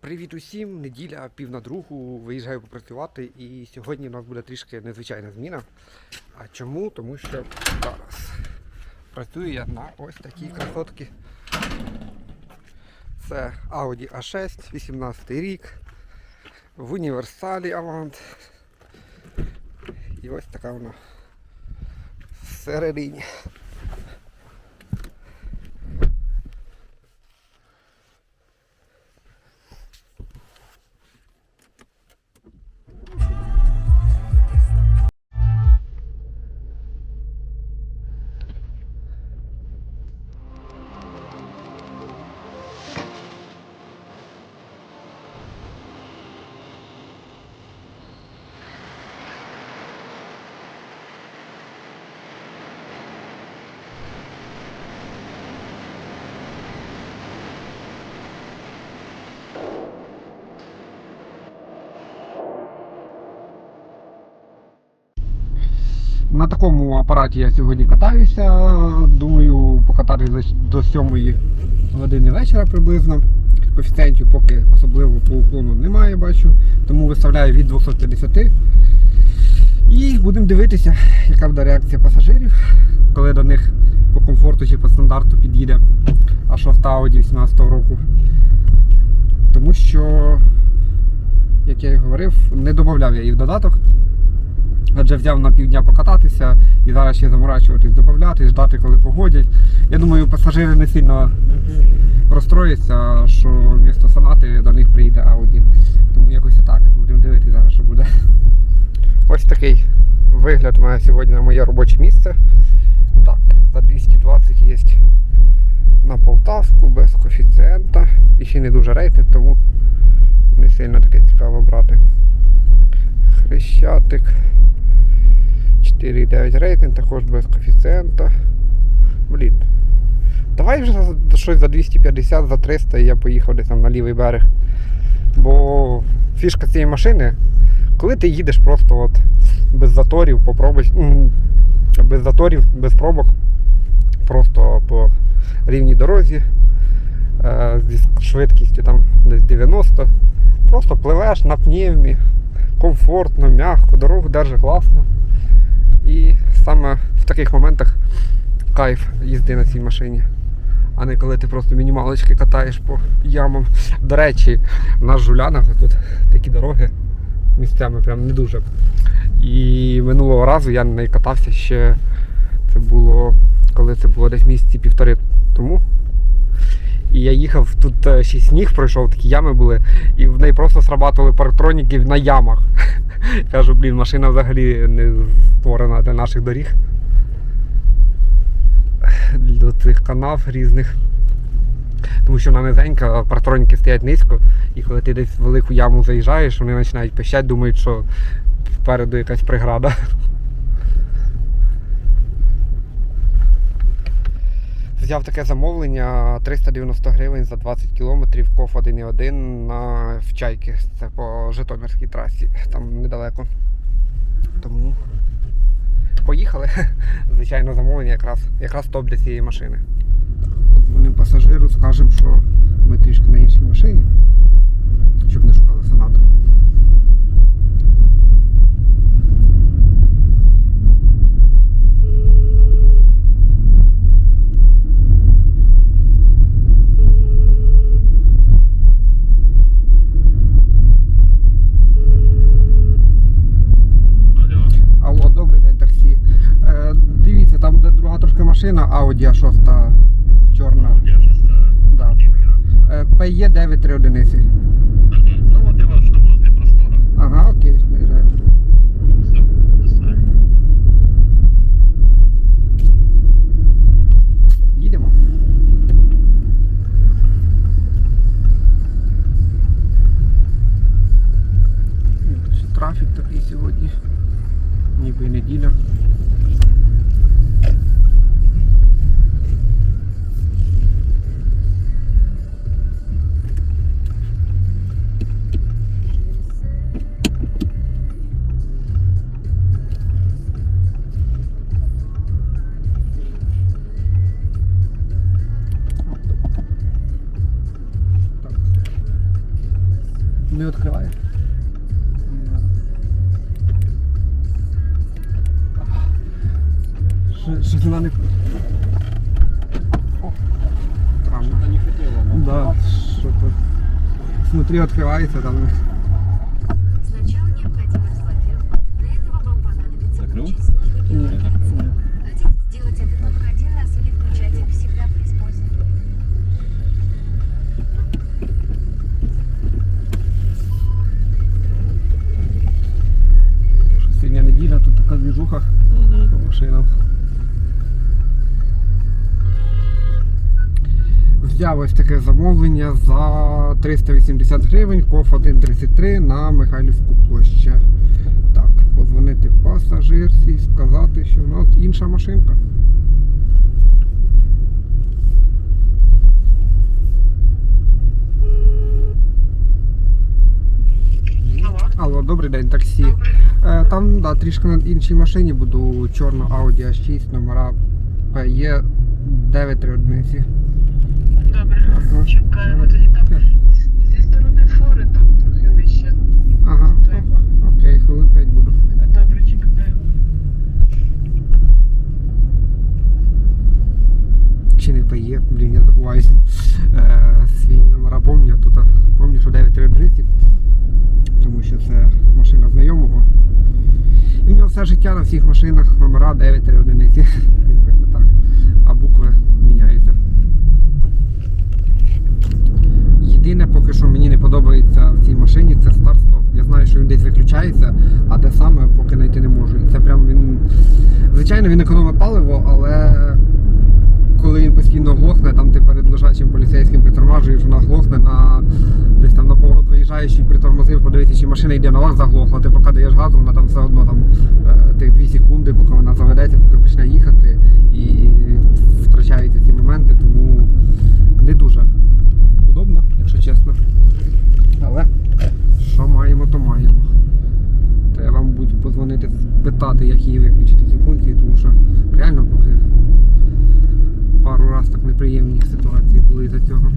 Привіт усім! Неділя, пів на другу, виїжджаю попрацювати і сьогодні у нас буде трішки незвичайна зміна. А чому? Тому що зараз працюю я на ось такій красотці. Це Audi A6, 18 рік, в універсалі Avant. І ось така вона всередині. На такому апараті я сьогодні катаюся. Думаю, покататися до 7 години вечора приблизно. Коефіцієнтів поки особливо по уклону немає, бачу. Тому виставляю від 250. І будемо дивитися, яка буде реакція пасажирів, коли до них по комфорту чи по стандарту під'їде А6 Audi 18 року. Тому що, як я і говорив, не додавав я її в додаток. Адже взяв на півдня покататися і зараз ще заморачуватись, додати, ждати, коли погодять. Я думаю, пасажири не сильно розстроїться, що місто Сонати до них приїде Audi. Тому якось так. Будемо дивитися зараз, що буде. Ось такий вигляд має сьогодні на моє робоче місце. Так, за 220 є на Полтавську без коефіцієнта. І ще не дуже рейтинг, тому не сильно таке цікаво брати. Хрещатик. 4,9 рейтинг, також без коефіцієнта. Блін. Давай вже за- щось за 250, за 300 і я поїхав десь там на лівий берег. Бо фішка цієї машини, коли ти їдеш просто от без заторів, попробуй, без заторів, без пробок, просто по рівній дорозі зі швидкістю там десь 90, просто пливеш на пневмі, комфортно, м'яко, дорогу держи класно. І саме в таких моментах кайф їзди на цій машині. А не коли ти просто мінімалочки катаєш по ямам. До речі, в нас в Жулянах тут такі дороги місцями прям не дуже. І минулого разу я неї катався ще. Це було коли це було десь місяці півтори тому. І я їхав, тут ще сніг пройшов, такі ями були, і в неї просто срабатували парктроніки на ямах. Кажу, блін, машина взагалі не створена для наших доріг. До цих канав різних. Тому що вона низенька, парктроніки стоять низько, і коли ти десь в велику яму заїжджаєш, вони починають пищати, думають, що впереду якась преграда. Взяв таке замовлення 390 гривень за 20 кілометрів КОФ 1.1 на в Чайки. Це по Житомирській трасі, там недалеко. Тому поїхали. Звичайно, замовлення якраз, якраз топ для цієї машини. Ми пасажиру скажемо, що ми Внутри открывается там. Сначала необходимо разблокировать. Для этого вам понадобится Закрыл? включить снова Не, генератор. не. Хотите сделать это только один раз или включать их всегда при использовании? Сьогодні неділя, тут така двіжуха Мгм. по машинам. Взяв ось таке замовлення за 380 гривень, коф 1.33 на Михайлівську площу. Так, подзвонити пасажирці, сказати, що в нас інша машинка. Алло, добрий день, таксі. Е, Там да, трішки на іншій машині буду чорна Audi A6, номера PE 931. Добре, Ага. чекаємо. Тоді там зі сторони фори там трохи нижче. Ага, окей, хвилин 5 буду. Добре, чекаємо. Чи не PE, блін, я забуваюся. Е, свій номера пам'ятаю, тут а, пам'ятаю, що 930, тому що це машина знайомого. І в нього все життя на всіх машинах номера 931. Він пише так. А букви міняються. Єдине, поки що мені не подобається в цій машині, це старт-стоп. Я знаю, що він десь виключається, а де саме, поки знайти не можу. І це прям він. Звичайно, він економить паливо, але коли він постійно глохне, там ти перед лежачим поліцейським притормажуєш, вона глохне на десь там на поворот виїжджаєш притормозив, подивитися, чи машина йде на вас заглохла, ти поки даєш газу, вона там все одно там е, тих 2 секунди, поки вона заведеться, поки почне їхати, і втрачаються ці моменти, тому не дуже удобно, якщо чесно. Але що маємо, то маємо. Треба, мабуть, позвонити, спитати, як її виключити ці функції, тому що реально трохи пару раз так неприємні ситуації були із-за цього.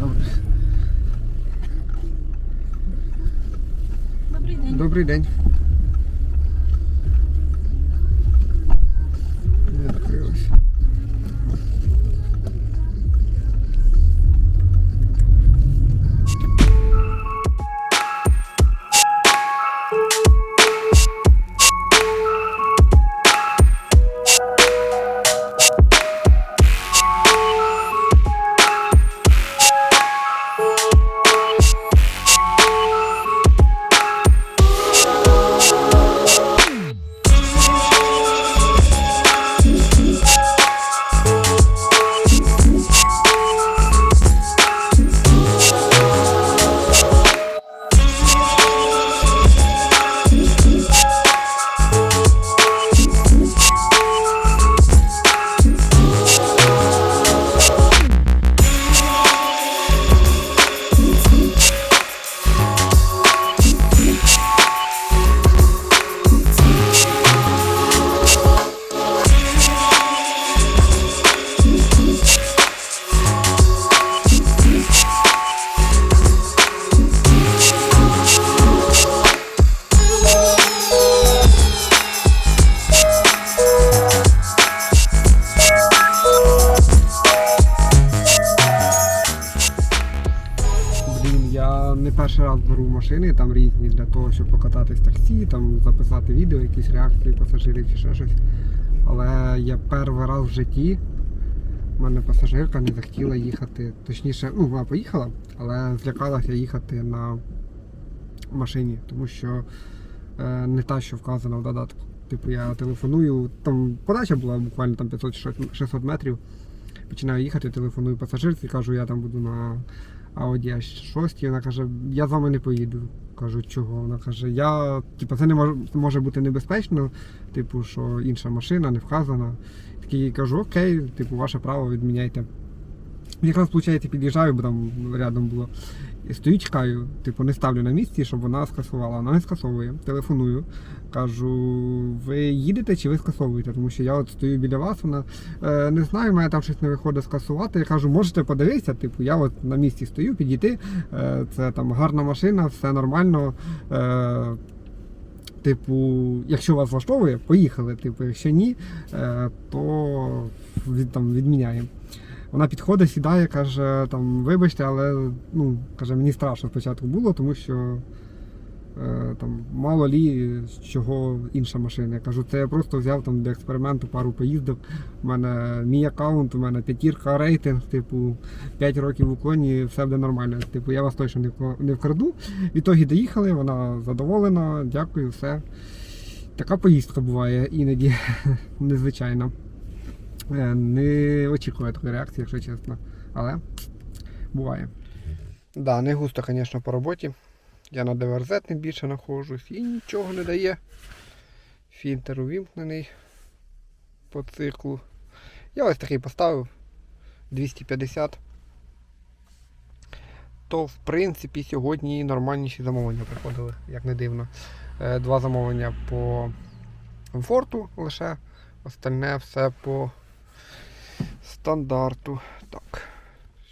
Добре. Добрый день. Я не перший раз беру машини там різні для того, щоб покататись в таксі, там записати відео, якісь реакції пасажирів чи ще щось. Але я перший раз в житті в мене пасажирка не захотіла їхати. Точніше, ну вона поїхала, але злякалася їхати на машині, тому що е, не та, що вказана в додатку. Типу я телефоную, там подача була буквально там 500-600 метрів. Починаю їхати, телефоную пасажирці, кажу, я там буду на Audi A6, шостій, вона каже, я з вами не поїду. Кажу, чого? Вона каже, я, типу, це не може, може бути небезпечно, типу, що інша машина не вказана. Такий кажу, окей, типу, ваше право відміняйте. Якраз, виходить, під'їжджаю, бо там рядом було. І стою, чекаю, типу, не ставлю на місці, щоб вона скасувала. Вона не скасовує. Телефоную. Кажу, ви їдете чи ви скасовуєте? Тому що я от стою біля вас, вона е, не знаю, мене там щось не виходить скасувати. Я кажу, можете подивитися, типу, я от на місці стою, підійти. Е, це там гарна машина, все нормально. Е, Типу, якщо вас влаштовує, поїхали. Типу, якщо ні, е, то від, там, відміняємо. Вона підходить, сідає, каже, там, вибачте, але ну, каже, мені страшно спочатку було, тому що е, там, мало лі з чого інша машина. Я кажу, це я просто взяв там для експерименту пару поїздок. У мене мій аккаунт, у мене п'ятірка рейтинг, типу, 5 років в уклоні, все буде нормально. Типу, я вас точно не вкраду. В ітогі доїхали, вона задоволена, дякую, все. Така поїздка буває іноді незвичайна. Е, Не очікую такої реакції, якщо чесно. Але буває. Да, не густо, звісно, по роботі. Я на ДВРЗ не більше знаходжусь і нічого не дає. Фільтр увімкнений по циклу. Я ось такий поставив 250. То в принципі сьогодні нормальніші замовлення приходили, як не дивно. Е, Два замовлення по комфорту лише, остальне все по стандарту. Так,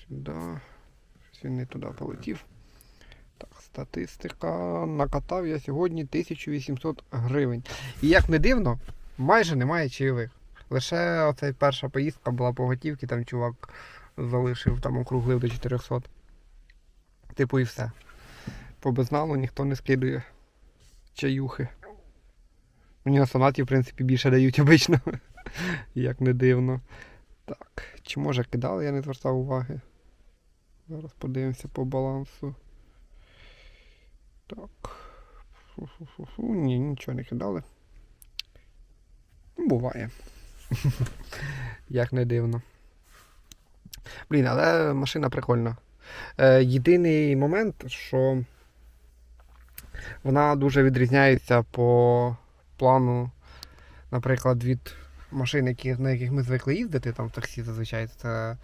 сюди. Щось він не туди полетів. Так, статистика. Накатав я сьогодні 1800 гривень. І як не дивно, майже немає чайових. Лише оця перша поїздка була по готівці, там чувак залишив, там округлив до 400. Типу і все. По безналу ніхто не скидує чаюхи. Мені на сонаті, в принципі, більше дають обично. Як не дивно. Так, чи може кидали, я не звертав уваги. Зараз подивимося по балансу. Так. Фу-фу-фу-фу. Ні, нічого не кидали. Буває. Як не дивно. Блін, але машина прикольна. Е, єдиний момент, що вона дуже відрізняється по плану, наприклад, від машин, які, на яких ми звикли їздити, там в таксі зазвичай це.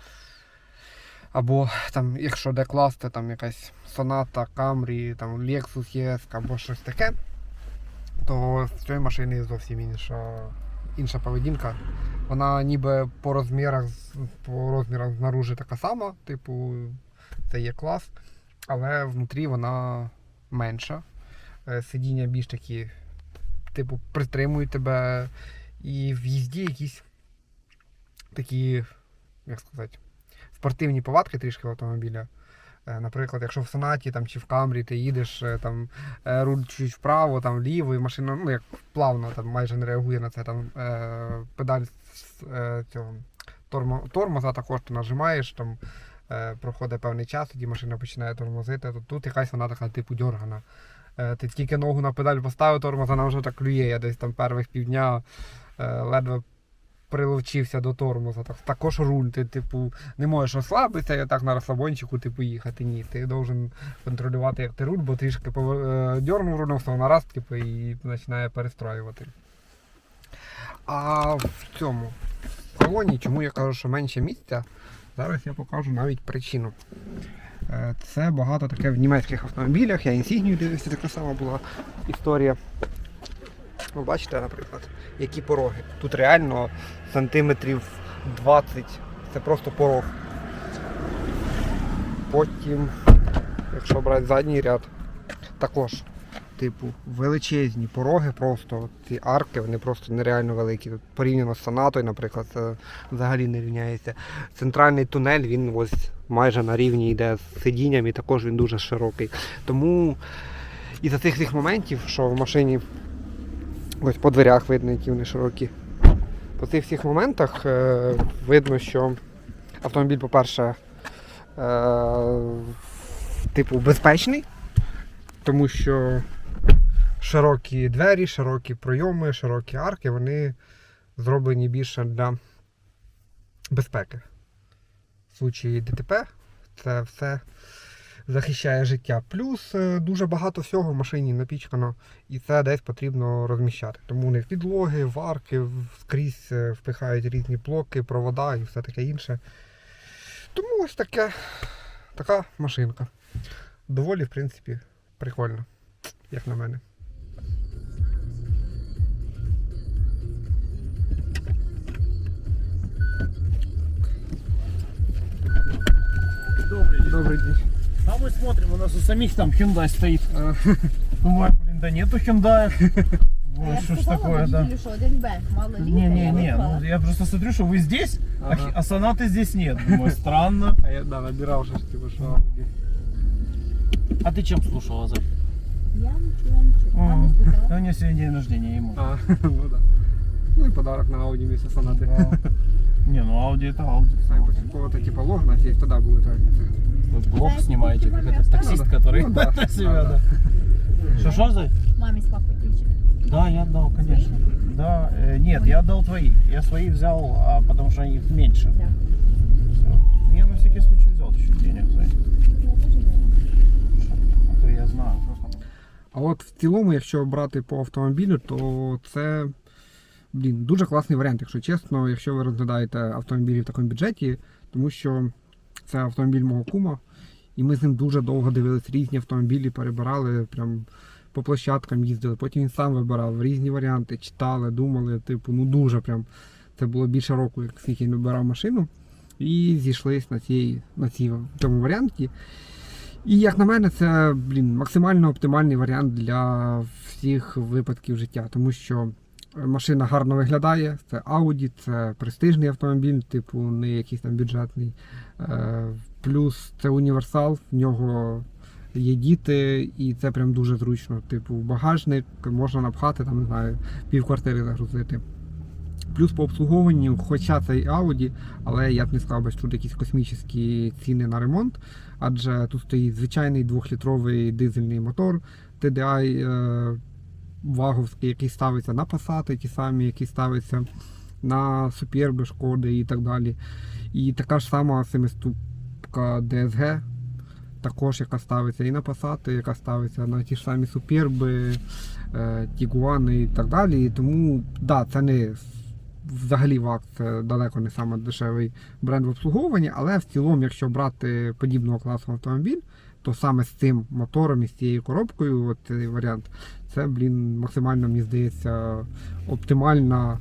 Або там, якщо де класти, там якась Sonata, Camry, там Lexus ES або щось таке, то з цієї машини зовсім інша, інша поведінка. Вона ніби по розмірах, по розмірах знаружи така сама, типу, це є клас, але внутрі вона менша. Е, Сидіння більш такі, типу, притримують тебе. І в їзді якісь такі, як сказати, спортивні повадки трішки в автомобіля. Е, Наприклад, якщо в сонаті там, чи в камрі ти їдеш, е, там е, руль чуть вправо, там вліво, і машина ну, як плавно там, майже не реагує на це. Там, педаль цього, тормо, тормоза також ти нажимаєш, там, проходить певний час, тоді машина починає тормозити. Тут, тут якась вона така типу дьоргана. Ти тільки ногу на педаль поставив, тормоз, вона вже так клює. Я десь там перших півдня ледве приловчився до тормоза. Так, також руль. Ти, типу, не можеш розслабитися і так на розслабончику типу, їхати. Ні. Ти должен контролювати, як ти руль, бо трішки е, дьорнув рулем, став на раз, типу, і починає перестроювати. А в цьому в колонії, чому я кажу, що менше місця, зараз я покажу навіть причину. Е, Це багато таке в німецьких автомобілях. Я інсігнію дивився, така сама була історія. Ви бачите, наприклад, які пороги. Тут реально сантиметрів 20. Це просто порог. Потім, якщо брати задній ряд, також, типу, величезні пороги, просто ці арки, вони просто нереально великі. Порівняно з Сонатою, наприклад, це взагалі не рівняється. Центральний тунель, він ось майже на рівні йде з сидінням і також він дуже широкий. Тому із-за цих всіх моментів, що в машині ось по дверях видно, які вони широкі. По цих всіх моментах е, видно, що автомобіль, по-перше, е, типу безпечний, тому що широкі двері, широкі пройоми, широкі арки, вони зроблені більше для безпеки. В случаї ДТП це все захищає життя. Плюс е, дуже багато всього в машині напічкано, і це десь потрібно розміщати. Тому у них підлоги, варки, скрізь е, впихають різні блоки, провода і все таке інше. Тому ось таке, така машинка. Доволі, в принципі, прикольно, як на мене. Добрый день. Добрий день. А мы смотрим, у нас у самих там Hyundai стоит. Думаю, блин, да нету Hyundai. Вот, что ж такое, да? Що один бенк, мало літа, Не, не, я не, випала. ну я просто смотрю, что вы здесь, а Ага. хи- а сонаты здесь нет. Думаю, странно. А я да, набирав же ж типу, що Audi. А ты чем слушала, Зай? Я нічого нічого. М, Мама Да спитала. у меня сегодня день рождения ему. А, ну да. Ну і подарок на Audi місяця сонати. Не, ну Audi это Audi. Сайбо какого-то типа лог на есть, тогда будет разница. Вы блог снимаете, как Маме этот таксист, оставила. который Ну да, на себя, да, да. Что, что, Зай? Мамі з папою ключик. Да, я отдал, конечно. Да, э, нет, я отдал твои. Я свои взял, а потому что их меньше. Да. Все. Я на всякий случай взял еще денег, Зай. Я теж знаю. А то я знаю. А от в цілому, якщо брати по автомобілю, то це блін, дуже класний варіант, якщо чесно, якщо ви розглядаєте автомобілі в такому бюджеті, тому що це автомобіль мого кума, і ми з ним дуже довго дивились різні автомобілі, перебирали прям по площадкам їздили. Потім він сам вибирав різні варіанти, читали, думали, типу, ну дуже прям. Це було більше року, як скільки він вибирав машину. І зійшлись на цій, на цій, цьому варіанті. І як на мене, це блін, максимально оптимальний варіант для всіх випадків життя, тому що е, машина гарно виглядає, це Audi, це престижний автомобіль, типу не якийсь там бюджетний. Е, Плюс це універсал, в нього є діти, і це прям дуже зручно. Типу, багажник можна напхати, там не знаю, півквартири загрузити. Плюс по обслуговуванню, хоча це і Audi, але я б не сказав, що тут якісь космічні ціни на ремонт, адже тут стоїть звичайний двохлітровий дизельний мотор TDI е, ваговський, який ставиться на Passat, ті самі, які ставиться на Superb, Шкоди і так далі. І така ж сама семиступка DSG, також яка ставиться і на Passat, яка ставиться на ті ж самі Superb, е, Tiguan і так далі. Тому, да, це не взагалі ВАК це далеко не саме дешевий бренд в обслуговуванні, але в цілому, якщо брати подібного класу автомобіль, то саме з цим мотором і з цією коробкою, цей варіант, це, блін, максимально, мені здається, оптимальна,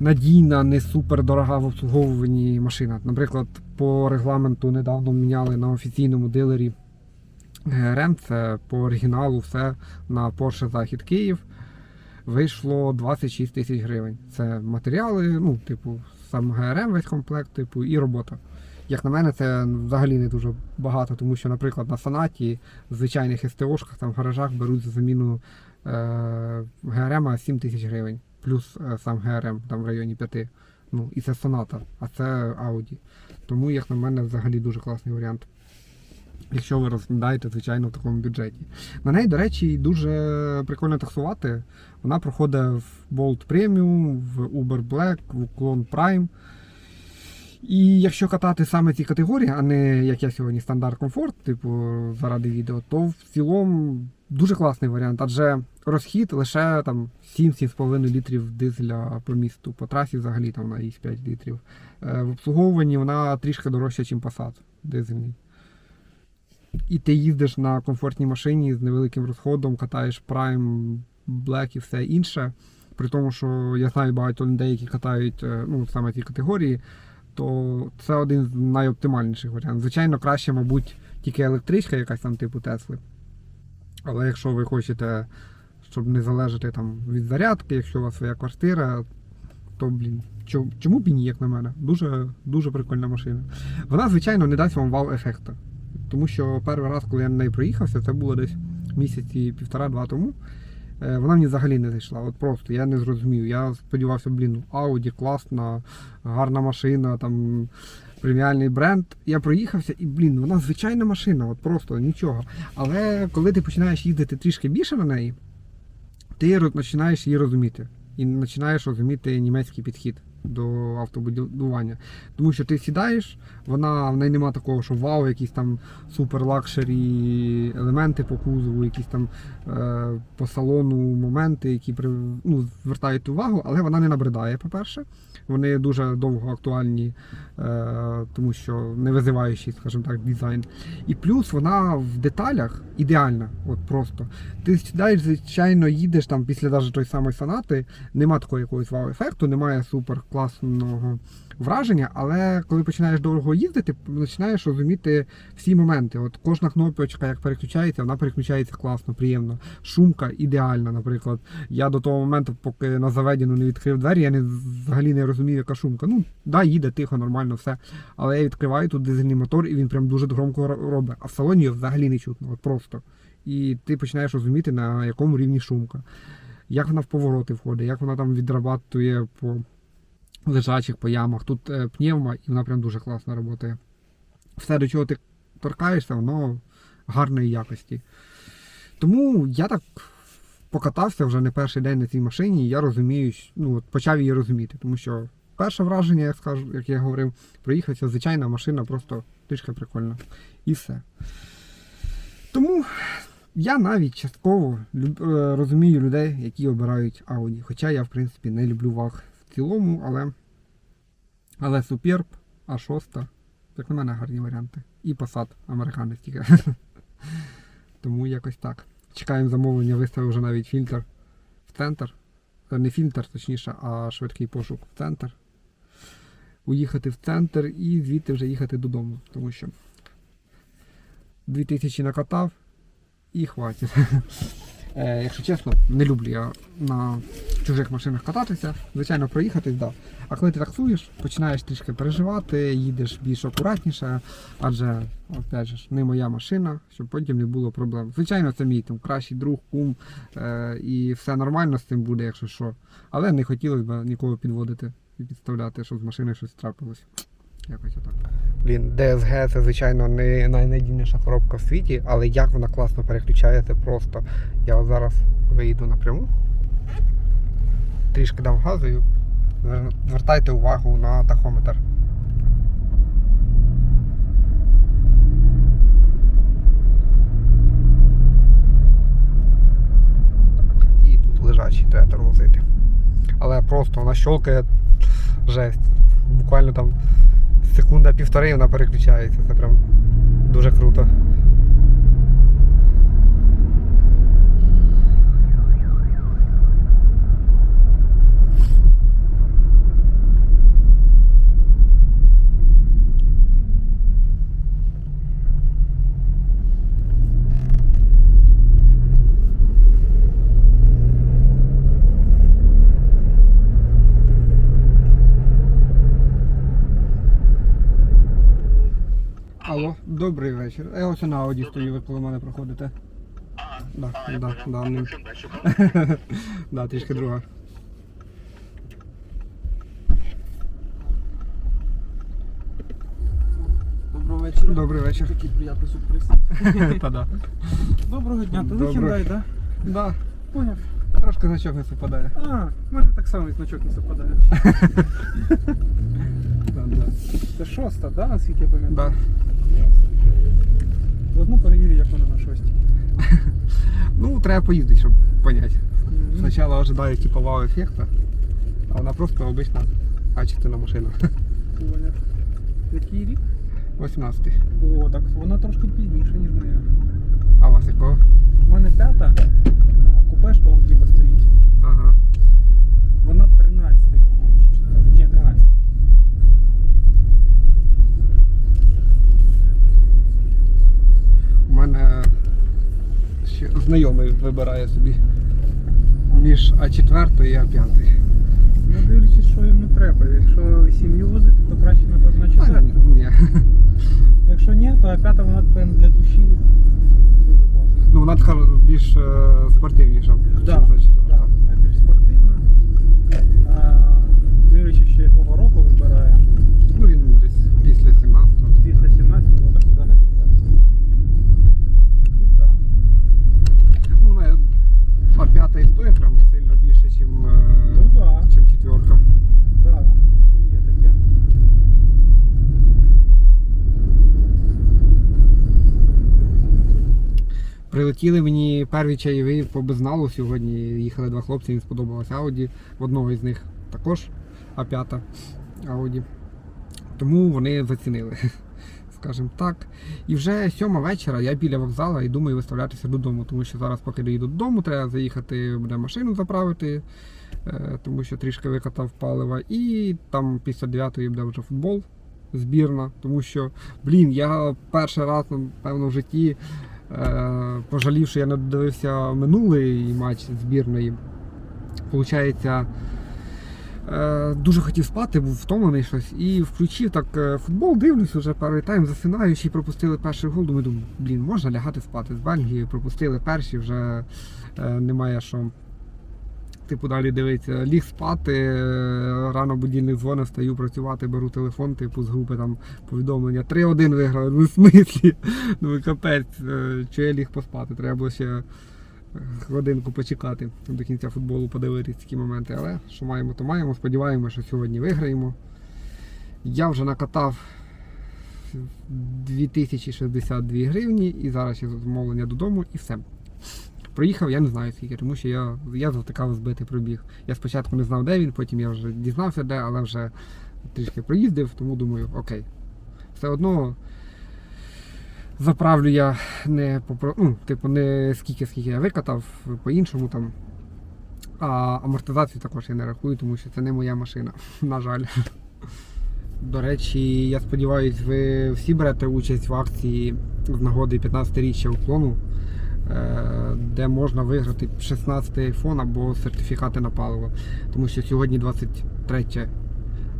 надійна, не супер дорога в обслуговуванні машина. Наприклад, по регламенту недавно міняли на офіційному дилері ГРМ, це по оригіналу все на Porsche Захід Київ. Вийшло 26 тисяч гривень. Це матеріали, ну, типу, сам ГРМ весь комплект, типу, і робота. Як на мене, це взагалі не дуже багато, тому що, наприклад, на санаті в звичайних СТОшках там в гаражах беруть за заміну е, ГРМ 7 тисяч гривень, плюс е, сам ГРМ там в районі 5. Ну, і це соната, а це Audi. Тому, як на мене, взагалі дуже класний варіант. Якщо ви розглядаєте, звичайно, в такому бюджеті. На неї, до речі, дуже прикольно таксувати. Вона проходить в Bolt Premium, в Uber Black, в Uklon Prime. І якщо катати саме ці категорії, а не як я сьогодні стандарт комфорт, типу заради відео, то в цілому дуже класний варіант, адже розхід лише там 7-7,5 літрів дизеля по місту. По трасі взагалі там на 5 літрів. Е, В обслуговуванні вона трішки дорожча, ніж Passat дизельний. І ти їздиш на комфортній машині з невеликим розходом, катаєш Prime, Black і все інше. При тому, що я знаю багато людей, які катають е, ну, саме ці категорії, то це один з найоптимальніших варіантів. Звичайно, краще, мабуть, тільки електричка, якась там типу Тесли. Але якщо ви хочете, щоб не залежати там від зарядки, якщо у вас своя квартира, то блін, чому, б ні, як на мене? Дуже, дуже прикольна машина. Вона, звичайно, не дасть вам вау-ефекту. Тому що перший раз, коли я на неї проїхався, це було десь місяці півтора-два тому. е, Вона мені взагалі не зайшла. От просто я не зрозумів. Я сподівався, блін, Audi класна, гарна машина, там преміальний бренд. Я проїхався і, блін, вона звичайна машина, от просто нічого. Але коли ти починаєш їздити трішки більше на неї, ти починаєш її розуміти. і починаєш розуміти німецький підхід до автобудування. Тому що ти сідаєш, вона в неї нема такого, що вау, якісь там супер лакшері елементи по кузову, якісь там е, по салону моменти, які ну, звертають увагу, але вона не набридає, по-перше. Вони дуже довго актуальні, е, тому що не визиваючий, скажімо так, дизайн. І плюс вона в деталях ідеальна, от просто. Ти сідаєш, звичайно, їдеш там після навіть той самої сонати, нема такого якогось вау-ефекту, немає супер класного враження, але коли починаєш довго їздити, починаєш розуміти всі моменти. От кожна кнопочка, як переключається, вона переключається класно, приємно. Шумка ідеальна, наприклад. Я до того моменту, поки на заведену не відкрив двері, я не, взагалі не розумів, яка шумка. Ну, да, їде тихо, нормально, все. Але я відкриваю тут дизельний мотор, і він прям дуже громко ро- робить. А в салоні його взагалі не чутно, от просто. І ти починаєш розуміти, на якому рівні шумка. Як вона в повороти входить, як вона там відрабатує по лежачих, по ямах. Тут е, пневма, і вона прям дуже класно працює. Все, до чого ти торкаєшся, воно гарної якості. Тому я так покатався вже не перший день на цій машині, і я розумію, ну, от почав її розуміти. Тому що перше враження, як скажу, як я говорив, проїхався, звичайна машина, просто трішки прикольна. І все. Тому я навіть частково е, розумію людей, які обирають Audi. Хоча я, в принципі, не люблю ваг цілому, але, але Superb, А6, як на мене, гарні варіанти. І Passat американець тільки. Тому якось так. Чекаємо замовлення, виставив вже навіть фільтр в центр. Е, Не фільтр, точніше, а швидкий пошук в центр. Уїхати в центр і звідти вже їхати додому. Тому що 2000 накатав і хватить. Е, якщо чесно, не люблю я на чужих машинах кататися. Звичайно, проїхатись, да. А коли ти таксуєш, починаєш трішки переживати, їдеш більш акуратніше, адже, опять же, не моя машина, щоб потім не було проблем. Звичайно, це мій там кращий друг, кум, е, і все нормально з цим буде, якщо що. Але не хотілося б нікого підводити і підставляти, щоб з машини щось трапилось. Якось отак. Блін, DSG це, звичайно, не найнадійніша коробка в світі, але як вона класно переключається просто. Я от зараз виїду напряму. Трішки дам газу і звертайте увагу на тахометр. І тут лежачий треба тормозити. Але просто вона щолкає жесть. Буквально там секунда півтори вона переключається. Це прям дуже круто. Алло, добрий вечір. Я ось на Ауді стою, ви коли мене проходите. А, Да, а, я да, понял. да, сюди. Да, трішки друга. Доброго вечора. Добрий вечір. Такий приємний сюрприз. Та да. Доброго дня, то ви. Hyundai, да? Да, Поняв. трошки значок не совпадає. А, в мене так само і значок не совпадає. Да, да. Це шоста, да, наскільки я пам'ятаю? Да. Заодно перевірю, як вона на шостій. Ну, треба поїздити, щоб поняти. Спочатку ожидаю типу вау ефекта, а вона просто обична качественна машина. Поняв. Який рік? 18. О, так вона трошки пізніше, ніж моя. А у вас якого? У мене п'ята, а купешка вон зліва стоїть. Ага. Вона 13, по-моєму, чи 14. Ні, 13. У мене ще знайомий вибирає собі між А4 і А5. Ну, дивлячись, що йому треба. Якщо сім'ю возити, то краще на, на четверту. ні. Якщо ні, то п'ята вона прям для душі дуже класна. Ну, вона така більш е, спортивніша. Да, чим А4. да, найбільш спортивна. А, дивлячись, ще якого Прилетіли мені перві чаєві по безналу сьогодні. Їхали два хлопці, їм сподобалась Ауді. В одного із них також А5 Ауді. Тому вони зацінили, скажімо так. І вже сьома вечора я біля вокзалу і думаю виставлятися додому, тому що зараз, поки доїду додому, треба заїхати, буде машину заправити, е, тому що трішки викатав палива. І там після 9 буде вже футбол, збірна, тому що, блін, я перший раз, напевно, в житті пожалів, що я не додивився минулий матч збірної. Получається. Е, Дуже хотів спати, був втомлений щось і включив так е, футбол, дивлюсь, вже перший тайм засинаю, ще пропустили перший гол. Думаю, думаю, блін, можна лягати спати з Бельгії, пропустили перші, вже е, немає що. Типу далі дивитися, ліг спати, е, рано будильник дзвонив, стаю працювати, беру телефон, типу з групи там повідомлення. 3-1 виграли, ну в смислі. Ну капець, е, що я ліг поспати, треба було ще е, годинку почекати до кінця футболу, подивитися такі моменти. Але що маємо, то маємо. Сподіваємося, що сьогодні виграємо. Я вже накатав 2062 гривні і зараз ще замовлення додому і все. Проїхав, я не знаю скільки, тому що я, я завтикав збитий пробіг. Я спочатку не знав, де він, потім я вже дізнався, де, але вже трішки проїздив, тому думаю, окей. Все одно заправлю я не по ну, типу, не скільки, скільки я викатав, по-іншому там. А амортизацію також я не рахую, тому що це не моя машина, на жаль. До речі, я сподіваюся, ви всі берете участь в акції з нагоди 15-річчя уклону, де можна виграти 16 iPhone або сертифікати на паливо. Тому що сьогодні 23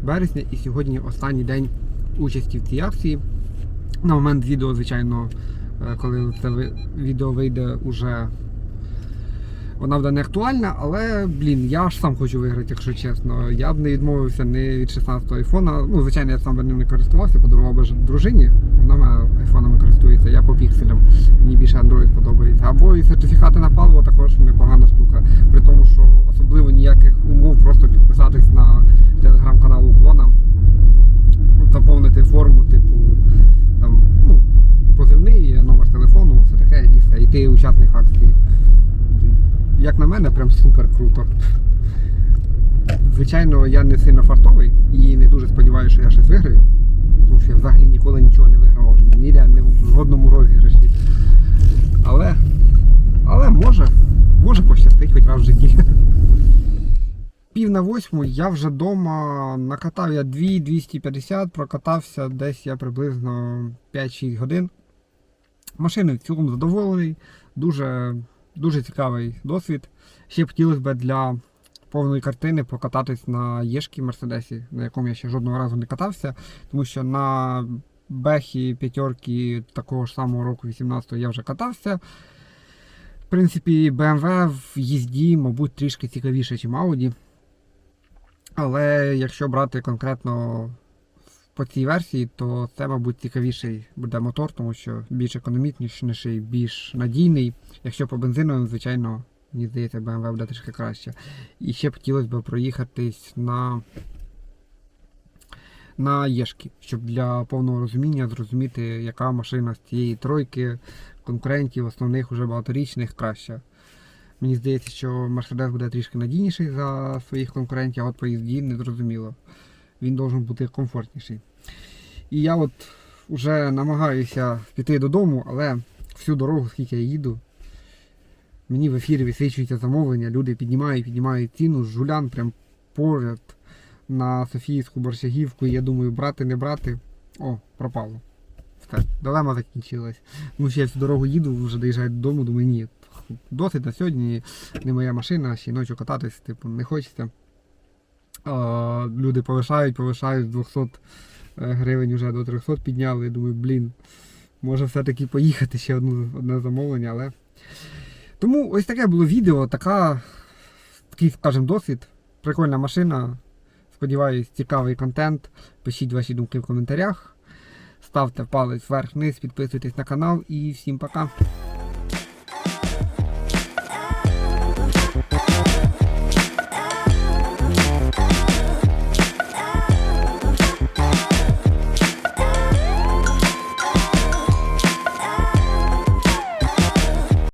березня і сьогодні останній день участі в цій акції. На момент відео, звичайно, е, коли це відео вийде уже вона буде не актуальна, але блін, я ж сам хочу виграти, якщо чесно. Я б не відмовився не від 16-го айфона. Ну, звичайно, я сам би ним не користувався, подарував би дружині. Вона мене айфонами користується, я по пікселям. Мені більше Android подобається. Або і сертифікати на паливо також непогана штука. При тому, що особливо ніяких умов просто підписатись на телеграм-канал Уклона, заповнити форму, типу там, ну, позивний, номер телефону, все таке, і все. І ти учасник акції. Як на мене, прям супер круто. Звичайно, я не сильно фартовий і не дуже сподіваюся, що я щось виграю. Тому що я взагалі ніколи нічого не вигравав. Ніде, не в жодному розіграші. Може, може пощастить хоч раз в житті. Пів на восьму я вже вдома накатав я 2-250, прокатався десь я приблизно 5-6 годин. Машиною в цілому задоволений, дуже, дуже цікавий досвід. Ще б хотілося б для повної картини покататись на Єшкі Мерседесі, на якому я ще жодного разу не катався, тому що на Бехі п'ятерки такого ж самого року 18-го я вже катався. В принципі, BMW в їзді, мабуть, трішки цікавіше, ніж Audi. Але якщо брати конкретно по цій версії, то це, мабуть, цікавіший буде мотор, тому що більш економічніший, більш надійний. Якщо по бензиновим, звичайно, мені здається, BMW буде трішки краще. І ще б хотілося б проїхатись на, на Єшки, щоб для повного розуміння зрозуміти, яка машина з цієї тройки конкурентів, основних уже багаторічних краща. Мені здається, що Mercedes буде трішки надійніший за своїх конкурентів, а от по їзді не зрозуміло. Він должен бути комфортніший. І я от вже намагаюся піти додому, але всю дорогу, скільки я їду, мені в ефірі висвічується замовлення, люди піднімають, піднімають ціну, жулян прям поряд на Софіївську борщагівку. І я думаю, брати, не брати. О, пропало. Все, дилема закінчилась. Тому що я всю дорогу їду, вже доїжджаю додому, думаю, ні, досить на сьогодні, не моя машина, ще й ночі кататись, типу, не хочеться. А, люди повишають, повишають з 200 е, гривень вже до 300 підняли. Я думаю, блін, може все-таки поїхати ще одну, одне замовлення, але. Тому ось таке було відео, така, такий, скажімо, досвід. Прикольна машина. Сподіваюсь, цікавий контент. Пишіть ваші думки в коментарях. Ставте палець вверх-вниз, підписуйтесь на канал і всім пока.